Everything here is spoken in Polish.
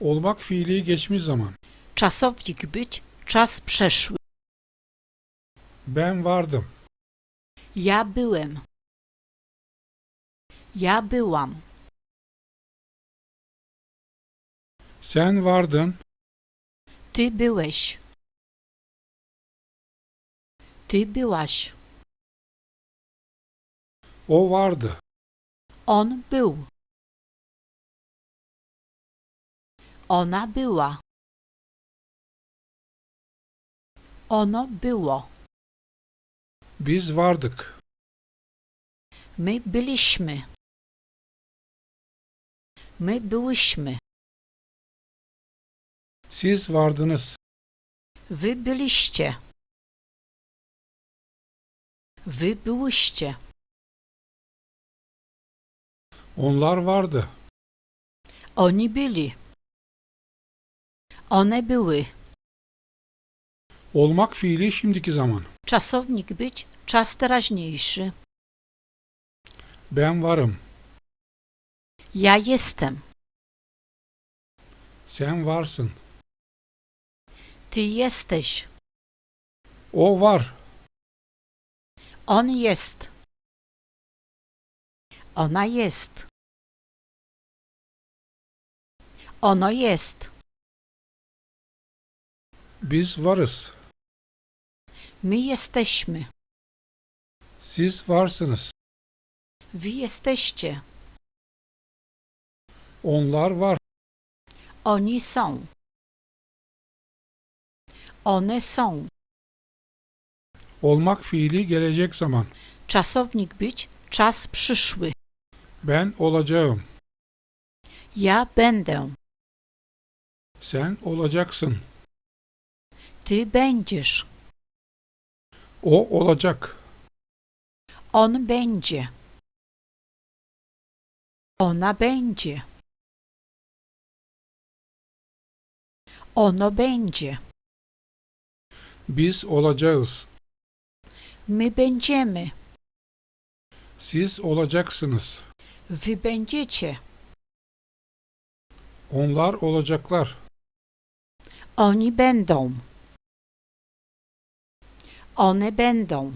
Olmak fiili geçmiş zaman. Czasownik być, czas przeszły. Ben vardım. Ja byłem. Ja byłam. Sen vardın. Ty byłeś. Ty byłaś. O vardı. On był. Ona była. Ono było. Biz vardık. My byliśmy. My byłyśmy. Siz vardınız. Wy byliście. Wy byłyście. Onlar vardı. Oni byli. One były. Olmak fiili şimdiki zaman. Czasownik być, czas teraźniejszy. Ben varım. Ja jestem. Sen varsın. Ty jesteś. O var. On jest. Ona jest. Ono jest. Biz varız. My jesteśmy. Siz varsınız. Wy jesteście. Onlar var. Oni są. One są. Olmak fiili gelecek zaman. Czasownik być, czas przyszły. Ben olacağım. Ja będę. Sen olacaksın. Ty będziesz. O olacak. On będzie. Ona będzie. Ono będzie. Biz olacağız. My będziemy. Siz olacaksınız. Wy będziecie. Onlar olacaklar. Oni będą. One będą.